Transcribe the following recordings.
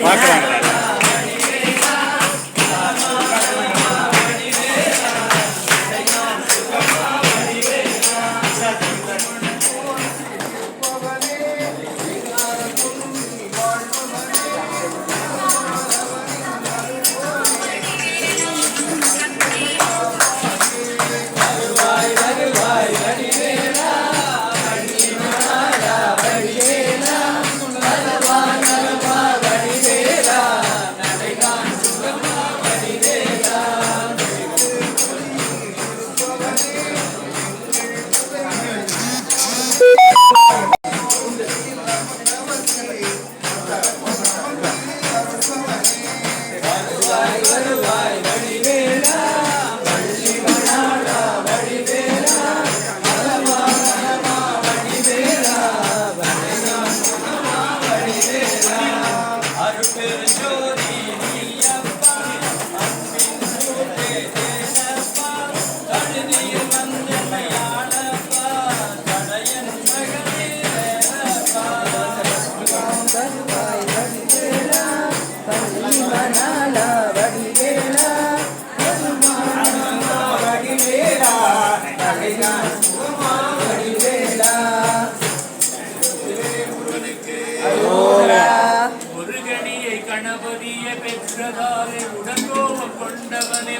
முருகனியை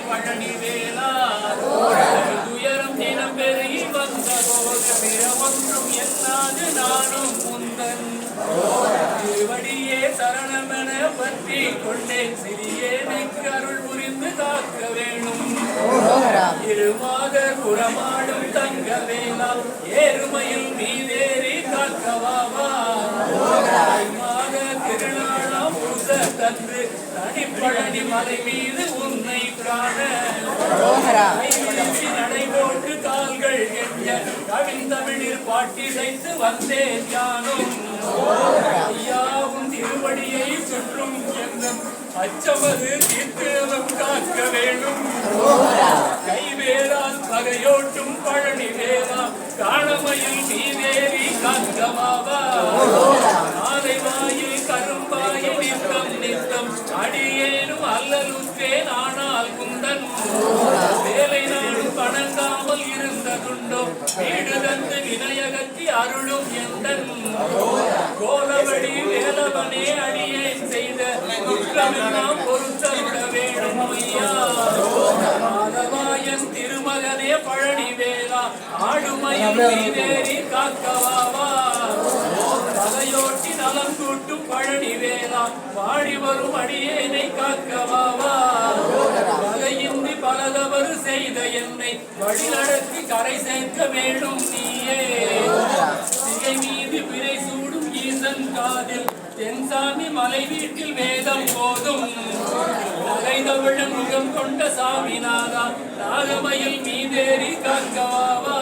பழனி வேலா துயரம் தினம் பெருகி வந்த போது பிறமொன்றும் எல்லாது நானும் முந்தன். திருவடியே சரணமென பற்றி கொண்டேன் சிறியேனை அருள் புரிந்து காக்க வேணும். இருமாக புறமாடும் தங்க வேலா ஏறுமையில் மீதேறி காக்கவாவா திருநாளாம் புத தன்று தனிப்பழனி மலை மீது உன்னை காண கைவிரிச்சு நடை போட்டு கால்கள் எண்ண கவிந்தமிழில் பாட்டிசைத்து வந்தேன் யானும். ஐயாவும் திருவடியை சுற்றும் எண்ணம் அச்சமது அருளும் எந்தன் கோலவடி வேலவனே அடியை செய்த குற்றமெல்லாம் பொருத்தருட வேணும் ஐயா. மாதவாயன் திருமகனே பழனி வேலா ஆடுமையில் நீதேறி காக்கவாவா தலையோட்டி நலம் கூட்டும் பழனி வேலா பாடி வரும் அடியேனை காக்கவாவா பகையின்றி பலதவறு செய்த என்னை வழிநடத்தி கரை சேர்க்க வேண்டும். தென்சாமி வீட்டில் வேதம் போதும். நகைதவிழன் முகம் கொண்ட சாமிநாதா நாகமயில் மீதேறி காக்கவா